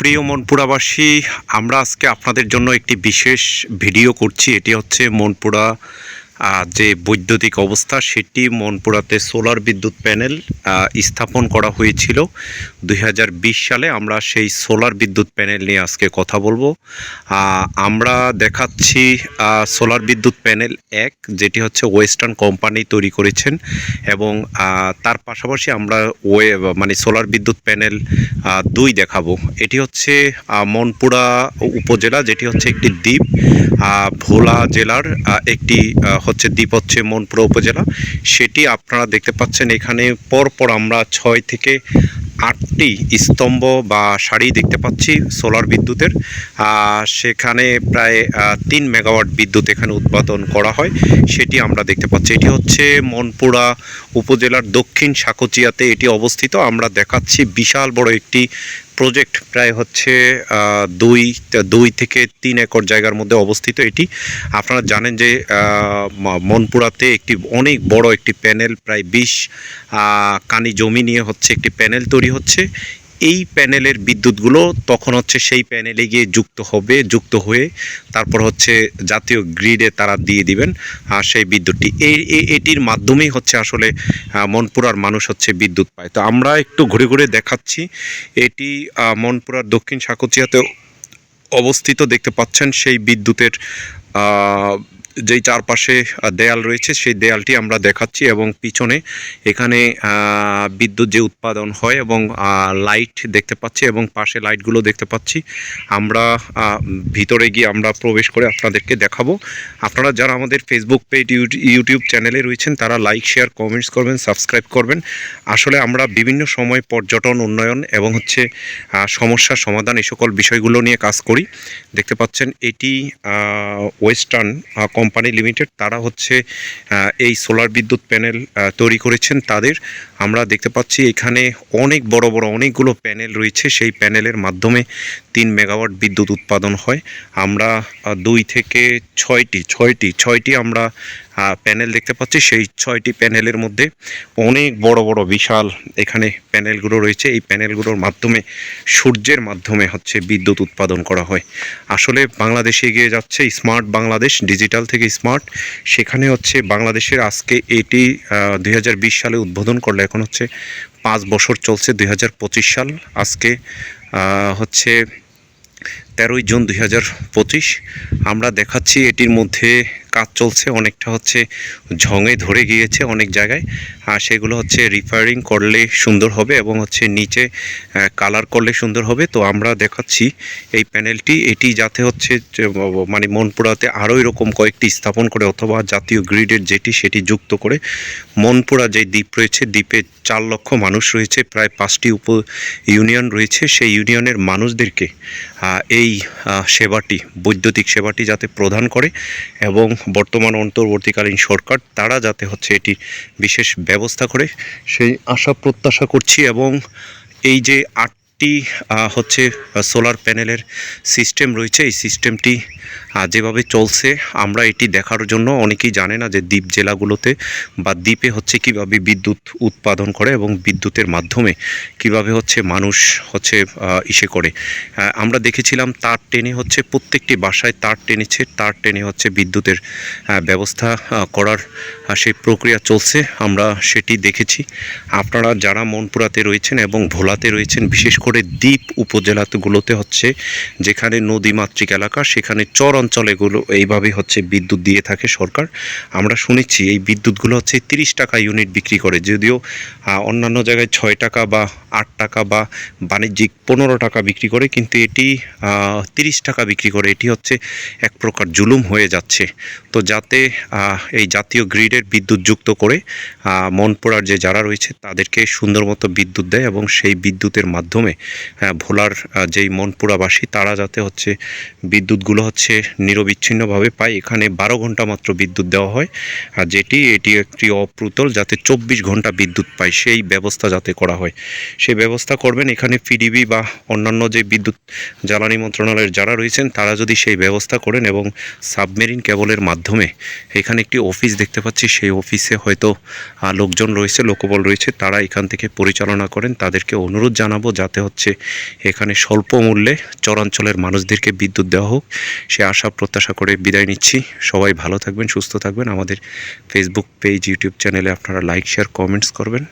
প্রিয় মনপুরাবাসী আমরা আজকে আপনাদের জন্য একটি বিশেষ ভিডিও করছি। এটি হচ্ছে মনপুরা যে বৈদ্যুতিক অবস্থা, সেটি মনপুরাতে সোলার বিদ্যুৎ প্যানেল স্থাপন করা হয়েছিল। দুই হাজার বিশ সালে আমরা সেই সোলার বিদ্যুৎ প্যানেল নিয়ে আজকে কথা বলব। আমরা দেখাচ্ছি সোলার বিদ্যুৎ প্যানেল এক, যেটি হচ্ছে ওয়েস্টার্ন কোম্পানি তৈরি করেছেন এবং তার পাশাপাশি আমরা ওয়ে মানে সোলার বিদ্যুৎ প্যানেল দুই দেখাবো। এটি হচ্ছে মনপুরা উপজেলা, যেটি হচ্ছে একটি দ্বীপ ভোলা জেলার একটি হচ্ছে দ্বীপ হচ্ছে মনপুরা উপজেলা। সেটি আপনারা দেখতে পাচ্ছেন, এখানে পরপর আমরা ছয় থেকে আটটি স্তম্ভ বা সারি দেখতে পাচ্ছি সোলার বিদ্যুতের। সেখানে প্রায় তিন মেগাওয়াট বিদ্যুৎ এখানে উৎপাদন করা হয়, সেটি আমরা দেখতে পাচ্ছি। এটি হচ্ছে মনপুরা উপজেলার দক্ষিণ সাকচিয়াতে এটি অবস্থিত। আমরা দেখাচ্ছি বিশাল বড় একটি প্রজেক্ট প্রায় হচ্ছে দুই দুই থেকে তিন একর জায়গার মধ্যে অবস্থিত এটি। আপনারা জানেন যে মনপুরাতে একটি অনেক বড় একটি প্যানেল, প্রায় বিশ কানি জমি নিয়ে হচ্ছে একটি প্যানেল তৈরি হচ্ছে। এই প্যানেলের বিদ্যুৎগুলো তখন হচ্ছে সেই প্যানেলে গিয়ে যুক্ত হবে, যুক্ত হয়ে তারপর হচ্ছে জাতীয় গ্রিডে তারা দিয়ে দিবেন, আর সেই বিদ্যুৎটি। এই এটির মাধ্যমেই হচ্ছে আসলে মনপুরার মানুষ হচ্ছে বিদ্যুৎ পায়। তো আমরা একটু ঘুরে ঘুরে দেখাচ্ছি। এটি মনপুরার দক্ষিণ সাকচিয়াতে অবস্থিত, দেখতে পাচ্ছেন সেই বিদ্যুতের যেই চারপাশে দেয়াল রয়েছে সেই দেয়ালটি আমরা দেখাচ্ছি এবং পিছনে এখানে বিদ্যুৎ যে উৎপাদন হয় এবং লাইট দেখতে পাচ্ছি এবং পাশে লাইটগুলো দেখতে পাচ্ছি। আমরা ভিতরে গিয়ে আমরা প্রবেশ করে আপনাদেরকে দেখাবো। আপনারা যারা আমাদের ফেসবুক পেজ ইউটিউব চ্যানেলে রয়েছেন তারা লাইক শেয়ার কমেন্টস করবেন সাবস্ক্রাইব করবেন। আসলে আমরা বিভিন্ন সময় পর্যটন উন্নয়ন এবং হচ্ছে আহ, সমস্যার সমাধান এই সকল বিষয়গুলো নিয়ে কাজ করি। দেখতে পাচ্ছেন এটি ওয়েস্টার্ন কোম্পানি লিমিটেড, তারা হচ্ছে এই সোলার বিদ্যুৎ প্যানেল তৈরি করেছেন তাদের। আমরা দেখতে পাচ্ছি এখানে অনেক বড় বড় অনেকগুলো প্যানেল রয়েছে। সেই প্যানেলের মাধ্যমে তিন মেগাওয়াট বিদ্যুৎ উৎপাদন হয়। আমরা দুই থেকে ছয়টি ছয়টি ছয়টি আমরা প্যানেল দেখতে পাচ্ছি। সেই ছয়টি প্যানেলের মধ্যে অনেক বড় বড় বিশাল এখানে প্যানেলগুলো রয়েছে। এই প্যানেলগুলোর মাধ্যমে, সূর্যের মাধ্যমে হচ্ছে বিদ্যুৎ উৎপাদন করা হয়। আসলে বাংলাদেশে এগিয়ে যাচ্ছে, স্মার্ট বাংলাদেশ, ডিজিটাল থেকে স্মার্ট। সেখানে হচ্ছে বাংলাদেশের আজকে এটি দু হাজার বিশ সালে উদ্বোধন করলে এখন হচ্ছে পাঁচ বছর চলছে দু হাজার পঁচিশ সাল। আজকে হচ্ছে তেরোই জুন দু হাজার পঁচিশ। আমরা দেখাচ্ছি এটির মধ্যে কাজ চলছে, অনেকটা হচ্ছে ঝঙে ধরে গিয়েছে অনেক জায়গায়। আর সেগুলো হচ্ছে রিপেয়ারিং করলে সুন্দর হবে এবং হচ্ছে নিচে কালার করলে সুন্দর হবে। তো আমরা দেখাচ্ছি এই প্যানেলটি এটি যাতে হচ্ছে মানে মনপুরাতে আরও এরকম কয়েকটি স্থাপন করে অথবা জাতীয় গ্রিডের যেটি সেটি যুক্ত করে মনপুরা যে দ্বীপ রয়েছে, দ্বীপে চার লক্ষ মানুষ রয়েছে, প্রায় পাঁচটি উপ ইউনিয়ন রয়েছে। সেই ইউনিয়নের মানুষদেরকে এই সেবাটি, বৈদ্যুতিক সেবাটি যাতে প্রদান করে এবং বর্তমান অন্তর্বর্তীকালীন সরকার, তারা যাতে হচ্ছে এটি বিশেষ ব্যবস্থা করে, সেই আশা প্রত্যাশা করছি এবং এই যে আটটি হচ্ছে সোলার প্যানেলের সিস্টেম রয়েছে, এই সিস্টেমটি যেভাবে চলছে, আমরা এটি দেখার জন্য অনেকেই জানে না যে দ্বীপ জেলাগুলোতে বা দ্বীপে হচ্ছে কীভাবে বিদ্যুৎ উৎপাদন করে এবং বিদ্যুতের মাধ্যমে কীভাবে হচ্ছে মানুষ হচ্ছে ইসে করে। আমরা দেখেছিলাম তার টেনে হচ্ছে প্রত্যেকটি বাসায় তার টেনেছে, তার টেনে হচ্ছে বিদ্যুতের ব্যবস্থা করার সেই প্রক্রিয়া চলছে, আমরা সেটি দেখেছি। আপনারা যারা মনপুরাতে রয়েছেন এবং ভোলাতে রয়েছেন, বিশেষ করে দ্বীপ উপজেলাগুলোতে হচ্ছে, যেখানে নদীমাতৃক এলাকা, সেখানে চর অঞ্চলেগুলো এইভাবে হচ্ছে বিদ্যুৎ দিয়ে থাকে সরকার। আমরা শুনেছি এই বিদ্যুৎগুলো হচ্ছে তিরিশ টাকা ইউনিট বিক্রি করে যদিও অন্যান্য জায়গায় ছয় টাকা বা আট টাকা বা বাণিজ্যিক পনেরো টাকা বিক্রি করে কিন্তু এটি তিরিশ টাকা বিক্রি করে। এটি হচ্ছে এক প্রকার জুলুম হয়ে যাচ্ছে। তো যাতে এই জাতীয় গ্রিডের বিদ্যুৎ যুক্ত করে আহ, মনপুরার যে যারা রয়েছে তাদেরকে সুন্দর মতো বিদ্যুৎ দেয় এবং সেই বিদ্যুতের মাধ্যমে ভোলার যেই মনপুরাবাসী তারা যাতে হচ্ছে বিদ্যুৎগুলো হচ্ছে নিরবিচ্ছিন্নভাবে পায়। এখানে বারো ঘণ্টা মাত্র বিদ্যুৎ দেওয়া হয়। আর যেটি, এটি একটি অপ্রুতল, যাতে চব্বিশ ঘণ্টা বিদ্যুৎ পায়। সেই ব্যবস্থা যাতে করা হয়। সেই ব্যবস্থা করবেন এখানে পিডিবি বা অন্যান্য যে বিদ্যুৎ জ্বালানি মন্ত্রণালয়ের যারা রয়েছেন, তারা যদি সেই ব্যবস্থা করেন এবং সাবমেরিন কেবলের মাধ্যমে এখানে একটি অফিস দেখতে পাচ্ছি, সেই অফিসে হয়তো লোকজন রয়েছে, লোকবল রয়েছে, তারা এখান থেকে পরিচালনা করেন। তাদেরকে অনুরোধ জানাব যাতে হচ্ছে এখানে স্বল্প মূল্যে চরাঞ্চলের মানুষদেরকে বিদ্যুৎ দেওয়া হোক। সে আশা, প্রত্যাশা করে বিদায় নিচ্ছি। সবাই ভালো থাকবেন, সুস্থ থাকবেন। আমাদের ফেসবুক পেজ ইউটিউব চ্যানেলে আপনারা লাইক শেয়ার কমেন্টস করবেন।